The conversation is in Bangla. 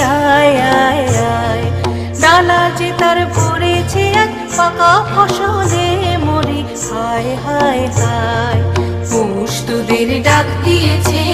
আয় আয় আয় ডালা যে তার পড়েছে এক পাকা ফসলে মরি। হায় হায় হায়। পুষ ডাক দিয়েছে